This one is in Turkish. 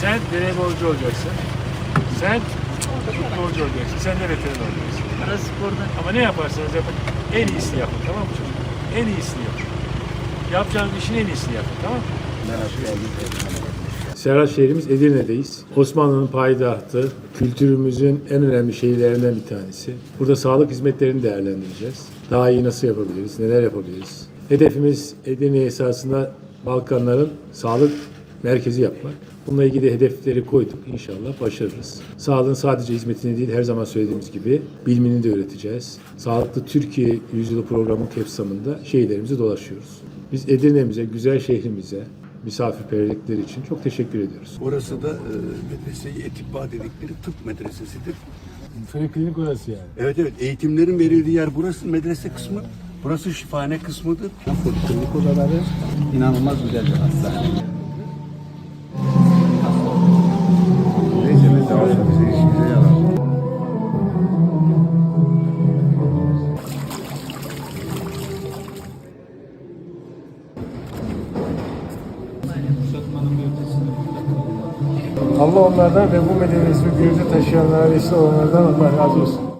Sen voleybolcu olacaksın. Sen futbolcu olacaksın. Sen de veteran olacaksın. Para sporda. Ama ne yaparsanız yapın en iyisini yapın tamam mı çocuk? En iyisini yapın. Yapacağınız işin en iyisini yapın tamam mı? Serhat şehrimiz Edirne'deyiz. Osmanlı'nın payitahtı, kültürümüzün en önemli şehirlerinden bir tanesi. Burada sağlık hizmetlerini değerlendireceğiz. Daha iyi nasıl yapabiliriz, neler yapabiliriz? Hedefimiz Edirne esasında Balkanların sağlık merkezi yapmak. Bununla ilgili hedefleri koyduk. İnşallah başarırız. Sağlığın sadece hizmetini değil her zaman söylediğimiz gibi bilimini de üreteceğiz. Sağlıklı Türkiye Yüzyılı programının kapsamında şehirlerimizi dolaşıyoruz. Biz Edirne'mize, güzel şehrimize, misafirperverlikleri için çok teşekkür ediyoruz. Orası da e, medrese-i etibba dedikleri tıp medresesidir. Klinik orası yani. Evet evet eğitimlerin verildiği yer burası medrese kısmı. Burası şifane kısmıdır. Klinik odaları inanılmaz güzel bir hastane. Allah onlardan ve bu medeniyeti günümüze taşıyanlara vesile olanlardan Allah razı olsun.